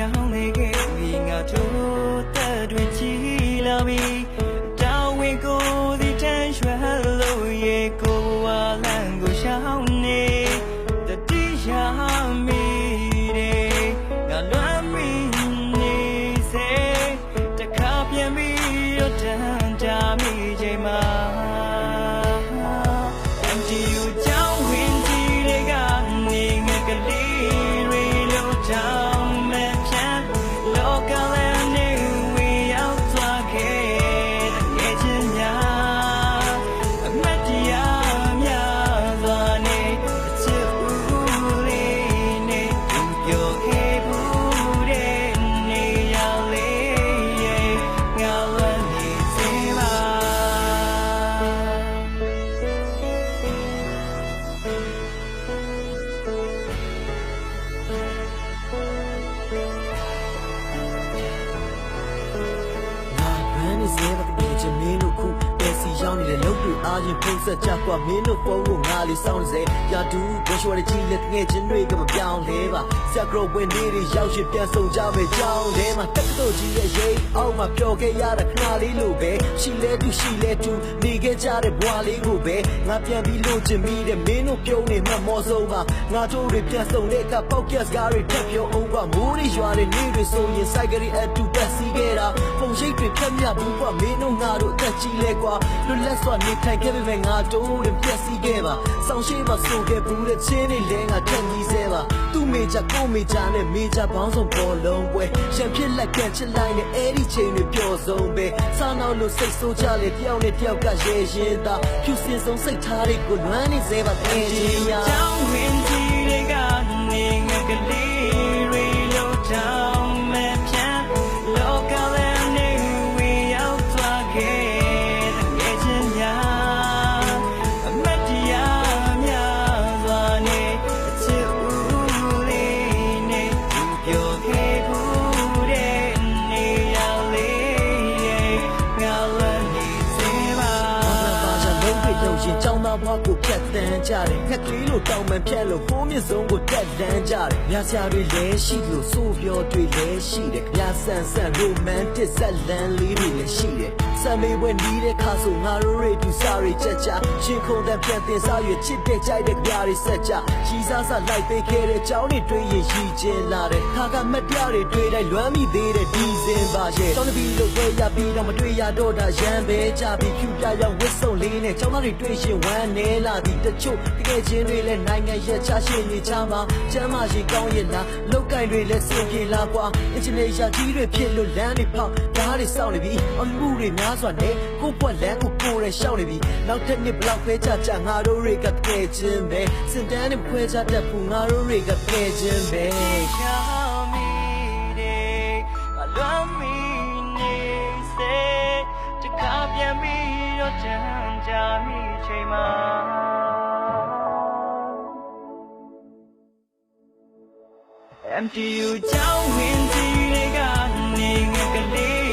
နာရီတွေ စေပါတကယ်ချင်းမင်းတို့ခုပဲစီရောက်နေတဲ့လုပ်တွေအားရင်ပုံဆက်ကြကွာမင်းတို့ပုံကိုငါလေးစောင်းနေစေရာတူဘရွှေရကြီးလက်ငယ်ချင်းတွေကမပြောင်းလဲပါစက်ကရောဝင်နေတွေရောက်ရှင်ပြန်ဆုံကြမယ်ကြောင်းထဲမှာတက်တော့ကြီးရဲ့ရိတ်အောက်မှာပျော်ခဲ့ရတာခဏလေးလို့ပဲရှိလဲတူရှိလဲတူနေခဲ့ကြတဲ့ဘွာလေးကိုပဲငါပြန်ပြီးလို့ချင်မိတဲ့မင်းတို့ပြုံးနေမှမော်ဆုံးပါငါတို့တွေပြန်ဆုံတဲ့အခါပေါက်ကက်စကားတွေထပ်ပြောအောင်ပါမိုးတွေရွာတဲ့နေ့တွေဆိုရင်စိုက်ကလေးအတူတက်စီခဲ့တာပုံရိပ်တွေဖြတ်မြဘူးကွာမင်းတို့ငါတို့အသက်ကြီးလဲကွာလွတ်လပ်စွာနေထိုင်ခဲ့ပေမဲ့ငါတို့တွေပြက်စီခဲ့ပါဆောင်းရှိမှဆိုခဲ့ဘူးတဲ့ချင်းတွေလဲငါထက်ကြီးစဲပါသူ့မေချာကိုမေချာနဲ့မေချာဘောင်းဆုံးပေါ်လုံးပွဲရှန်ဖြစ်လိုက်ကန်ချစ်လိုက်နဲ့အဲ့ဒီချိန်တွေပျော်ဆုံးပဲစားနောက်လို့စိတ်ဆိုးကြလေတယောက်နဲ့တယောက်ကရဲရင်သာဖြူစင်ဆုံးစိတ်ထားတွေကိုလွမ်းနေစေပါတဲ့ချင်းရာ ကိုဖြတ်တန်းကြတယ်ခက်ကလေးလိုတောင်းပန်ဖြတ်လို့ဟိုးမြင့်ဆုံးကိုတက်တန်းကြတယ်မြာဆရာတွေလည်းရှိလို့စိုးပြောတွေလည်းရှိတယ်ခရဆန်ဆန်ရိုမန်တစ်ဇက်လန်လေးတွေလည်းရှိတယ်စံမေးပွဲနီးတဲ့ခါဆိုငါတို့ရေတူစားတွေချက်ချရှင်ခုန်တဲ့ပြန်တင်စားရွချစ်တဲ့ကြိုက်တဲ့ကြတွေဆက်ချရီစားစားလိုက်ပေးခဲ့တဲ့ကြောင်းတွေတွေးရင်ရီကျင်လာတဲ့ခါကမတရားတွေတွေးတိုင်းလွမ်းမိသေးတဲ့ဒီစင်ပါရဲ့ကျောင်းတပီလို့ဝဲရပြီးတော့မတွေ့ရတော့တာရန်ပဲကြပြီးဖြူပြရောက်ဝစ်စုံလေးနဲ့ကျောင်းသားတွေတွေ့ရှင်ဝမ်းနေလာသည်တချို့တကယ်ချင်းတွေလည်းနိုင်ငံရဲ့ချရှင်နေချမှာကျမ်းမာရှိကောင်းရဲ့လားလောက်ကင်တွေလည်းစင်ပြေလာကွာအင်ဂျင်နီယာကြီးတွေဖြစ်လို့လမ်းတွေဖောက်ဓာတ်တွေစောင့်နေပြီအမှုတွေများစွာနဲ့ကိုပွက်လမ်းကိုကိုယ်နဲ့ရှောက်နေပြီနောက်ထပ်နှစ်ဘလောက်ခွဲကြကြငါတို့တွေကတကယ်ချင်းပဲစင်တန်းနဲ့ခွဲကြတတ်ဖို့ငါတို့တွေကတကယ်ချင်းပဲ Show me day I love me နေစေတခါပြန်ပြီးတော့ကြမ်းကြမိချိန်မှာ Empty you down when ဒီတွေကနေငါကလေး